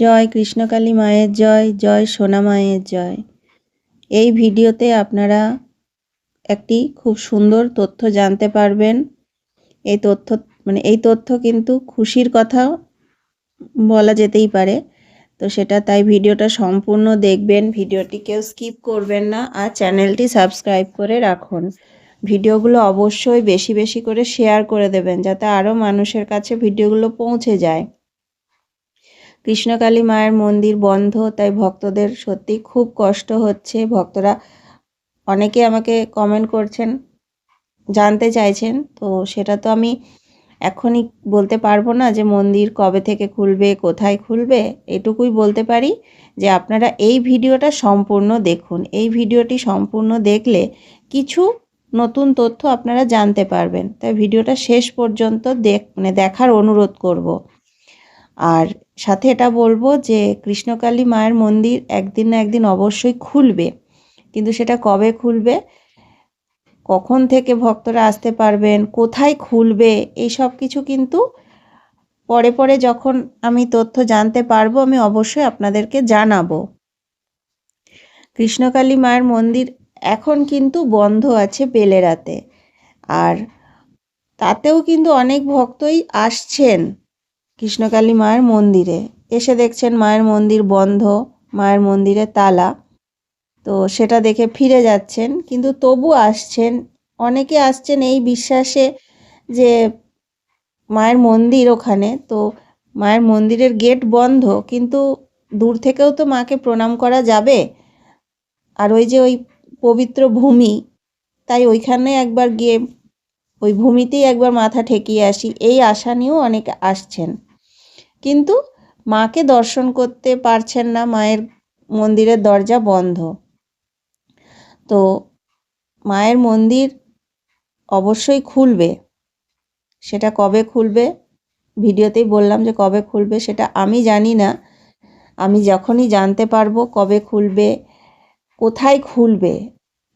জয় কৃষ্ণকালী মায়ের জয় জয় সোনা মায়ের জয়। এই ভিডিওতে আপনারা একটি খুব সুন্দর তথ্য জানতে পারবেন। এই তথ্য মানে এই তথ্য কিন্তু খুশির কথা বলা যেতেই পারে। তো সেটা তাই ভিডিওটা সম্পূর্ণ দেখবেন, ভিডিওটি কেউ স্কিপ করবেন না, আর চ্যানেলটি সাবস্ক্রাইব করে রাখুন। ভিডিওগুলো অবশ্যই বেশি বেশি করে শেয়ার করে দেবেন, যাতে আরও মানুষের কাছে ভিডিওগুলো পৌঁছে যায়। কৃষ্ণকালী মায়ের মন্দির বন্ধ, তাই ভক্তদের সত্যি খুব কষ্ট হচ্ছে। ভক্তরা অনেকে আমাকে কমেন্ট করছেন, জানতে চাইছেন, তো সেটা তো আমি এখনই বলতে পারব না যে মন্দির কবে থেকে খুলবে, কোথায় খুলবে, এটুকুই বলতে পারি যে আপনারা এই ভিডিওটা সম্পূর্ণ দেখুন। এই ভিডিওটি সম্পূর্ণ দেখলে কিছু নতুন তথ্য আপনারা জানতে পারবেন। তাই ভিডিওটা শেষ পর্যন্ত দেখ মানে দেখার অনুরোধ করব। আর সাথে এটা বলব যে কৃষ্ণকালী মায়ের মন্দির একদিন না একদিন অবশ্যই খুলবে। কিন্তু সেটা কবে খুলবে? কখন থেকে ভক্তরা আসতে পারবেন? কোথায় খুলবে? এই সব কিছু কিন্তু পরে পরে যখন আমি তথ্য জানতে পারব, আমি অবশ্যই আপনাদেরকে জানাব। কৃষ্ণকালী মায়ের মন্দির এখন কিন্তু বন্ধ আছে বেলেরাতে। আর তাতেও কিন্তু অনেক ভক্তই আসছেন। কৃষ্ণকালী মায়ের মন্দিরে। এসে দেখছেন মায়ের মন্দির বন্ধ, মায়ের মন্দিরে তালা। তো সেটা দেখে ফিরে যাচ্ছেন, কিন্তু তবু আসছেন। অনেকে আসছেন এই বিশ্বাসে যে মায়ের মন্দির ওখানে। তো মায়ের মন্দিরের গেট বন্ধ, কিন্তু দূর থেকেও তো মাকে প্রণাম করা যাবে। আর ওই যে ওই পবিত্র ভূমি, তাই ওইখানে একবার গিয়ে ওই ভূমিতেই একবার মাথা ঠেকিয়ে আসি। এই আশা নিয়েও অনেকে আসছেন। কিন্তু মাকে দর্শন করতে পারছেন না, মায়ের মন্দিরের দরজা বন্ধ। তো মায়ের মন্দির অবশ্যই খুলবে। সেটা কবে খুলবে? ভিডিওতেই বললাম যে কবে খুলবে, সেটা আমি জানি না। আমি যখনই জানতে পারব কবে খুলবে, কোথায় খুলবে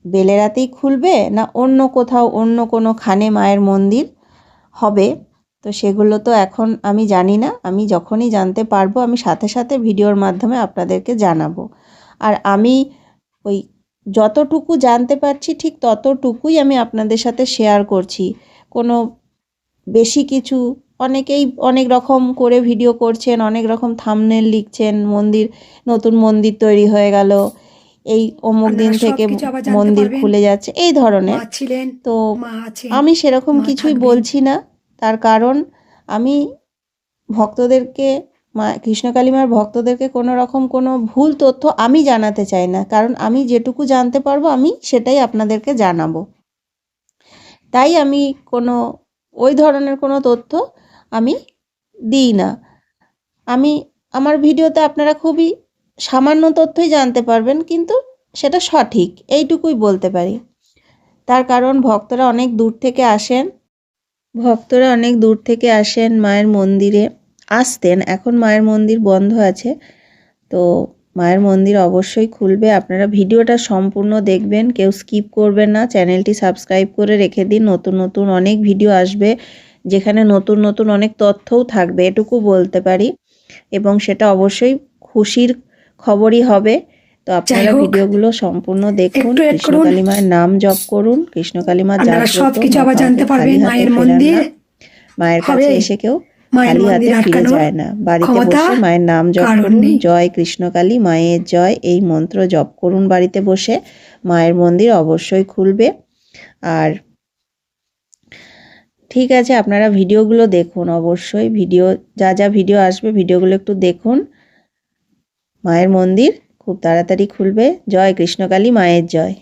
বেলেরাতেই খুলবে না অন্য কোথাও অন্য কোনো খানে মায়ের মন্দির হবে? তো সেগুলো তো এখন আমি জানি না। আমি যখনই জানতে পারব, আমি সাথে সাথে ভিডিওর মাধ্যমে আপনাদেরকে জানাব। আর আমি ওই যতটুকু জানতে পারছি, ঠিক ততটুকুই আমি আপনাদের সাথে শেয়ার করছি। কোনো বেশি কিছু, অনেকেই অনেক রকম করে ভিডিও করছেন, অনেক রকম থামনেল লিখছেন, মন্দির, নতুন মন্দির তৈরি হয়ে গেল। এই অমুক দিন থেকে মন্দির খুলে যাচ্ছে এই ধরনের। তো আমি সেরকম কিছুই বলছি না। তার কারণ আমি ভক্তদেরকে মা কৃষ্ণকালী মার ভক্তদেরকে কোনো রকম কোনো ভুল তথ্য আমি জানাতে চাই না। কারণ আমি যেটুকু জানতে পারব আমি সেটাই আপনাদেরকে জানাব। তাই আমি কোনো ওই ধরনের কোনো তথ্য আমি দিই না। আমি আমার ভিডিওতে আপনারা খুবই সামান্য তথ্যই জানতে পারবেন, কিন্তু সেটা সঠিক, এইটুকুই বলতে পারি। তার কারণ, ভক্তরা অনেক দূর থেকে আসেন। ভক্তরা অনেক দূর থেকে আসেন মায়ের মন্দিরে। আসতেন, এখন মায়ের মন্দির বন্ধ আছে। তো মায়ের মন্দির অবশ্যই খুলবে। আপনারা ভিডিওটা সম্পূর্ণ দেখবেন, কেউ স্কিপ করবেন না। চ্যানেলটি সাবস্ক্রাইব করে রেখে দিন। নতুন নতুন অনেক ভিডিও আসবে, যেখানে নতুন নতুন অনেক তথ্যও থাকবে, এটুকু বলতে পারি। এবং সেটা অবশ্যই খুশির খবরই হবে। তো আপনারা ভিডিওগুলো সম্পূর্ণ দেখুন। কৃষ্ণকালী মায়ের নাম জপ করুন। কৃষ্ণকালী মা সবকিছু আবার জানতে পারবেন। মায়ের মন্দির মায়ের কাছে এসে কেউ খালি হাতে ফিরে যায় না। বাড়িতে বসে মায়ের নাম জপ করুন। জয় কৃষ্ণকালী মায়ের জয়। এই মন্ত্র জপ করুন বাড়িতে বসে। মায়ের মন্দির অবশ্যই খুলবে। আর ঠিক আছে আপনারা ভিডিওগুলো দেখুন অবশ্যই। ভিডিও যা যা ভিডিও আসবে ভিডিওগুলো একটু দেখুন। মায়ের মন্দির খুব তাড়াতাড়ি খুলবে। জয় কৃষ্ণকালী মায়ের জয়।